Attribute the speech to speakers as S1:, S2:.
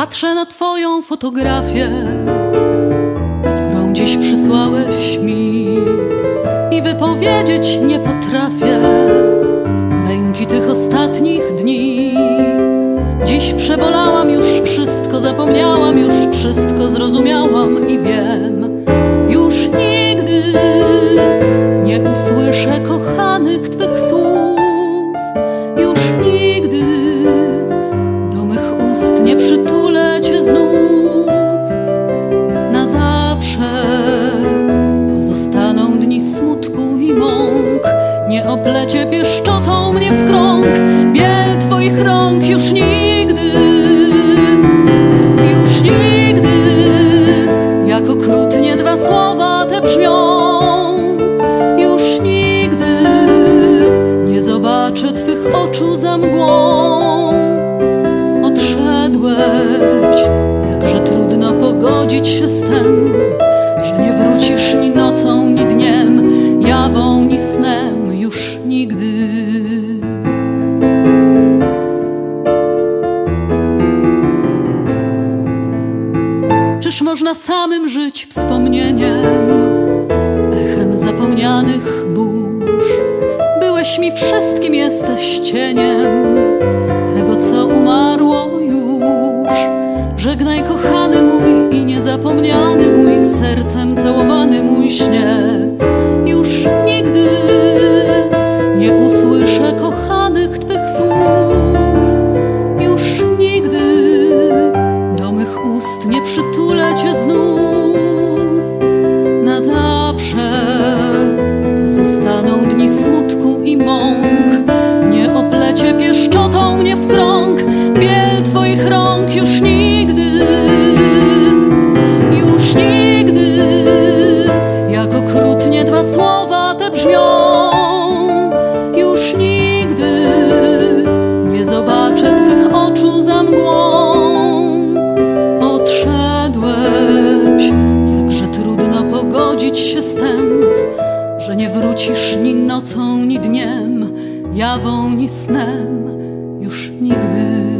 S1: Patrzę na twoją fotografię, którą dziś przysłałeś mi i wypowiedzieć nie potrafię męki tych ostatnich dni. Dziś przebolałam już wszystko, zapomniałam już wszystko, zrozumiałam i wiem, nie oplecie pieszczotą mnie w krąg, biel twoich rąk już nigdy, już nigdy, jak okrutnie dwa słowa te brzmią, już nigdy nie zobaczę twych oczu za mgłą. Czyż można samym żyć wspomnieniem, echem zapomnianych burz? Byłeś mi wszystkim, jesteś cieniem tego, co umarło już. Żegnaj, kochany że nie wrócisz ni nocą, ni dniem, jawą, ni snem, już nigdy.